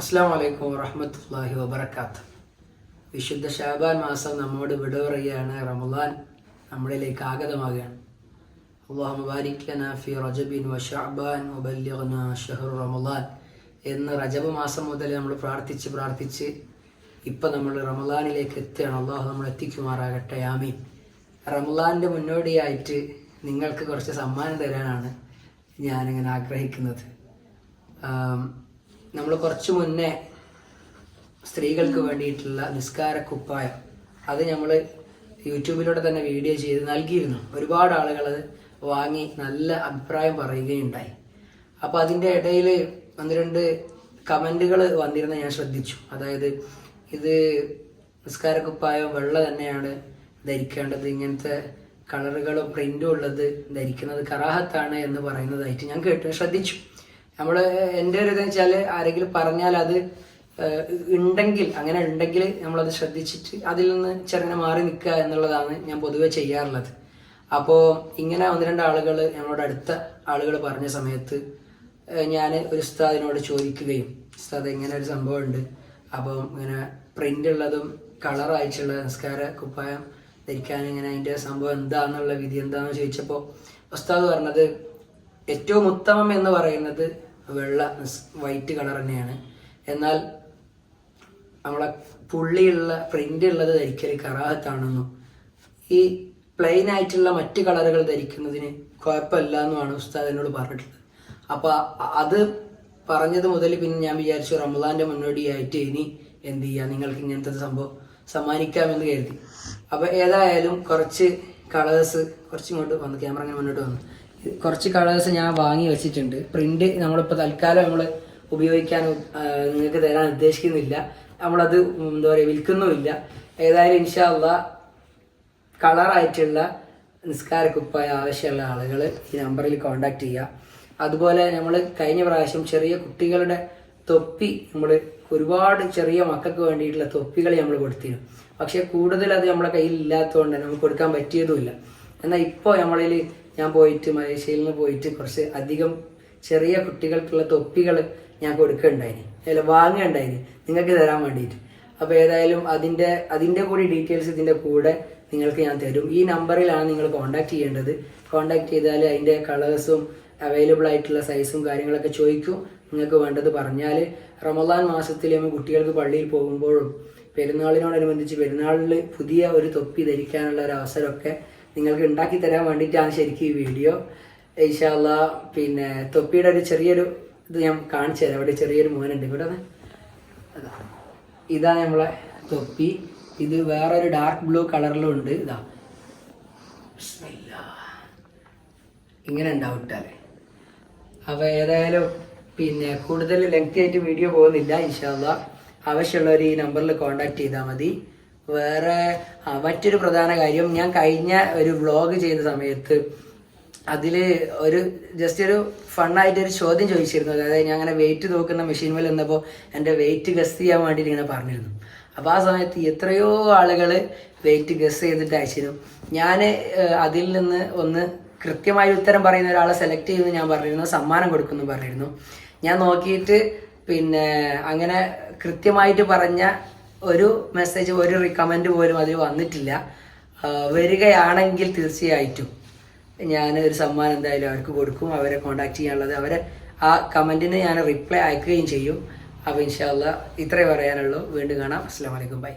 അസ്സാം വലൈക്കും വറഹമത്തല്ലാഹി വബർക്കാത്ത് വിശുദ്ധ ഷാബാൻ മാസം നമ്മോട് വിട പറയുകയാണ് റമദാൻ നമ്മളിലേക്ക് ആഗതമാകുകയാണ്. ഫി റജബിൻ വ ഷഹർ റമദാൻ എന്ന് റജബ് മാസം മുതൽ നമ്മൾ പ്രാർത്ഥിച്ച് പ്രാർത്ഥിച്ച് ഇപ്പം നമ്മൾ റമദാനിലേക്ക് എത്തുകയാണ്. അള്ളാഹു നമ്മൾ എത്തിക്കുമാറാകട്ടെ. ആമീൻ. റമദാനിന്റെ മുന്നോടിയായിട്ട് നിങ്ങൾക്ക് കുറച്ച് സമ്മാനം തരാനാണ് ഞാനിങ്ങനെ ആഗ്രഹിക്കുന്നത്. നമ്മൾ കുറച്ച് മുന്നേ സ്ത്രീകൾക്ക് വേണ്ടിയിട്ടുള്ള നിസ്കാര കുപ്പായം അത് നമ്മൾ യൂട്യൂബിലൂടെ തന്നെ വീഡിയോ ചെയ്ത് നൽകിയിരുന്നു. ഒരുപാട് ആളുകൾ അത് വാങ്ങി നല്ല അഭിപ്രായം പറയുകയുണ്ടായി. അപ്പോൾ അതിന്റെ ഇടയിൽ ഒന്ന് രണ്ട് കമന്റുകൾ വന്നിരുന്ന ഞാൻ ശ്രദ്ധിച്ചു. അതായത് ഇത് നിസ്കാര കുപ്പായം വെള്ള തന്നെയാണ് ധരിക്കേണ്ടത് ഇങ്ങനത്തെ കളറുകളും പ്രിന്റും ഉള്ളത് ധരിക്കുന്നത് കറാഹത്താണ് എന്ന് പറയുന്നതായിട്ട് ഞാൻ കേട്ടു ശ്രദ്ധിച്ചു. നമ്മൾ എന്റെ ഒരു ഇതെന്ന് വെച്ചാൽ ആരെങ്കിലും പറഞ്ഞാൽ അത് ഉണ്ടെങ്കിൽ അങ്ങനെ ഉണ്ടെങ്കിൽ നമ്മളത് ശ്രദ്ധിച്ചിട്ട് അതിൽ നിന്ന് ചെറുങ്ങനെ മാറി നിൽക്കുക എന്നുള്ളതാണ് ഞാൻ പൊതുവെ ചെയ്യാറുള്ളത്. അപ്പോൾ ഇങ്ങനെ ഒന്ന് രണ്ട് ആളുകൾ ഞങ്ങളോട് അടുത്ത ആളുകൾ പറഞ്ഞ സമയത്ത് ഞാൻ ഒരു ഉസ്താദിനോട് ചോദിക്കുകയും ഉസ്താദ് ഇങ്ങനെ ഒരു സംഭവം ഉണ്ട് അപ്പം ഇങ്ങനെ പ്രിന്റ് ഉള്ളതും കളർ അയച്ചുള്ള സംസ്കാര കുപ്പായം ധരിക്കാൻ ഇങ്ങനെ അതിന്റെ സംഭവം എന്താന്നുള്ള വിധി എന്താണെന്ന് ചോദിച്ചപ്പോൾ ഉസ്താദ് പറഞ്ഞത് ഏറ്റവും ഉത്തമം എന്ന് പറയുന്നത് വെള്ള വൈറ്റ് കളർ തന്നെയാണ്. എന്നാൽ നമ്മളെ പുള്ളിയുള്ള പ്രിന്റ് ഉള്ളത് ധരിക്കൽ കറാഹത്താണെന്നും ഈ പ്ലെയിൻ ആയിട്ടുള്ള മറ്റ് കളറുകൾ ധരിക്കുന്നതിന് കുഴപ്പമില്ല എന്നുമാണ് ഉസ്താദ് എന്നോട് പറഞ്ഞിട്ടുള്ളത്. അപ്പൊ അത് പറഞ്ഞത് മുതൽ പിന്നെ ഞാൻ വിചാരിച്ചു റമദാന്റെ മുന്നോടിയായിട്ട് ഇനി എന്ത് ചെയ്യാം? നിങ്ങൾക്ക് ഇങ്ങനത്തെ സംഭവം സമ്മാനിക്കാമെന്ന് കരുതി. അപ്പൊ ഏതായാലും കുറച്ച് കളേഴ്സ് കുറച്ച് ഇങ്ങോട്ട് വന്നു ക്യാമറ അങ്ങനെ മുന്നോട്ട് വന്നു. കുറച്ച് കളേഴ്സ് ഞാൻ വാങ്ങി വെച്ചിട്ടുണ്ട്. പ്രിന്റ് നമ്മളിപ്പോൾ തൽക്കാലം നമ്മൾ ഉപയോഗിക്കാൻ നിങ്ങൾക്ക് തരാൻ ഉദ്ദേശിക്കുന്നില്ല. നമ്മളത് എന്താ പറയുക വിൽക്കുന്നുമില്ല. ഏതായാലും ഇൻഷാല്ല കളറായിട്ടുള്ള നിസ്കാര കുപ്പായ ആവശ്യമുള്ള ആളുകൾ ഈ നമ്പറിൽ കോണ്ടാക്ട് ചെയ്യുക അതുപോലെ നമ്മൾ കഴിഞ്ഞ പ്രാവശ്യം ചെറിയ കുട്ടികളുടെ തൊപ്പി നമ്മൾ ഒരുപാട് ചെറിയ മക്കൾക്ക് വേണ്ടിയിട്ടുള്ള തൊപ്പികൾ നമ്മൾ കൊടുത്തിരുന്നു. പക്ഷേ കൂടുതൽ അത് നമ്മുടെ കയ്യിൽ ഇല്ലാത്തതുകൊണ്ട് നമുക്ക് കൊടുക്കാൻ പറ്റിയതുമില്ല. എന്നാൽ ഇപ്പോൾ നമ്മളിൽ ഞാൻ പോയിട്ട് മലേഷ്യയിൽ നിന്ന് പോയിട്ട് കുറച്ച് അധികം ചെറിയ കുട്ടികൾക്കുള്ള തൊപ്പികൾ ഞാൻ കൊടുക്കുകയുണ്ടായിന് അല്ല വാങ്ങുകയുണ്ടായിന് നിങ്ങൾക്ക് തരാൻ വേണ്ടിയിട്ട്. അപ്പോൾ ഏതായാലും അതിന്റെ അതിന്റെ കൂടി ഡീറ്റെയിൽസ് ഇതിന്റെ കൂടെ നിങ്ങൾക്ക് ഞാൻ തരും. ഈ നമ്പറിലാണ് നിങ്ങൾ കോൺടാക്ട് ചെയ്യേണ്ടത്. കോൺടാക്ട് ചെയ്താൽ അതിന്റെ കളേഴ്സും അവൈലബിൾ ആയിട്ടുള്ള സൈസും കാര്യങ്ങളൊക്കെ ചോദിക്കും. നിങ്ങൾക്ക് വേണ്ടത് പറഞ്ഞാൽ റമദാൻ മാസത്തിൽ നമ്മൾ കുട്ടികൾക്ക് പള്ളിയിൽ പോകുമ്പോഴും പെരുന്നാളിനോടനുബന്ധിച്ച് പെരുന്നാളിൽ പുതിയ ഒരു തൊപ്പി ധരിക്കാനുള്ള ഒരു അവസരമൊക്കെ നിങ്ങൾക്ക് ഉണ്ടാക്കി തരാൻ വേണ്ടിയിട്ടാണ് ശരിക്കും ഈ വീഡിയോ. ഇൻഷാല്ല പിന്നെ തൊപ്പിയുടെ ഒരു ചെറിയൊരു ഇത് ഞാൻ കാണിച്ചു തരാം. അവിടെ ചെറിയൊരു മോനുണ്ട്. ഇവിടെ ഇതാ നമ്മളെ തൊപ്പി. ഇത് വേറൊരു ഡാർക്ക് ബ്ലൂ കളറിലും ഉണ്ട്. ഇതാ. ഇങ്ങനെ ഉണ്ടാവും ഇട്ടാൽ. അപ്പൊ ഏതായാലും പിന്നെ കൂടുതൽ ലെങ്തി ആയിട്ട് വീഡിയോ പോകുന്നില്ല ഇൻഷാല്ല ആവശ്യമുള്ളവർ ഈ നമ്പറിൽ കോണ്ടാക്ട് ചെയ്താൽ മതി. വേറെ മറ്റൊരു പ്രധാന കാര്യം ഞാൻ കഴിഞ്ഞ ഒരു വ്ളോഗ് ചെയ്ത സമയത്ത് അതിൽ ഒരു ജസ്റ്റ് ഒരു ഫണ്ണായിട്ട് ഒരു ചോദ്യം ചോദിച്ചിരുന്നു. അതായത് ഞാൻ അങ്ങനെ വെയിറ്റ് നോക്കുന്ന മെഷീൻ മേൽ നിന്നപ്പോൾ എന്റെ വെയിറ്റ് ഗസ് ചെയ്യാൻ വേണ്ടിയിട്ട് ഇങ്ങനെ പറഞ്ഞിരുന്നു. അപ്പോൾ ആ സമയത്ത് എത്രയോ ആളുകൾ വെയിറ്റ് ഗസ് ചെയ്തിട്ട് അയച്ചിരുന്നു. ഞാൻ അതിൽ നിന്ന് ഒന്ന് കൃത്യമായ ഉത്തരം പറയുന്ന ഒരാളെ സെലക്ട് ചെയ്യുമെന്ന് ഞാൻ പറഞ്ഞിരുന്നു. സമ്മാനം കൊടുക്കുമെന്ന് പറഞ്ഞിരുന്നു. ഞാൻ നോക്കിയിട്ട് പിന്നെ അങ്ങനെ കൃത്യമായിട്ട് പറഞ്ഞ ഒരു മെസ്സേജ് ഒരു റിക്കമെൻഡ് പോലും അതിൽ വന്നിട്ടില്ല. വരികയാണെങ്കിൽ തീർച്ചയായിട്ടും ഞാൻ ഒരു സമ്മാനം എന്തായാലും അവർക്ക് കൊടുക്കും. അവരെ കോണ്ടാക്ട് ചെയ്യാനുള്ളത് അവരെ ആ കമന്റിന് ഞാൻ റിപ്ലൈ അയക്കുകയും ചെയ്യും. അപ്പോൾ ഇൻഷാല്ല ഇത്രേ പറയാനുള്ളൂ. വീണ്ടും കാണാം. അസ്സാം വലൈക്കും ബൈ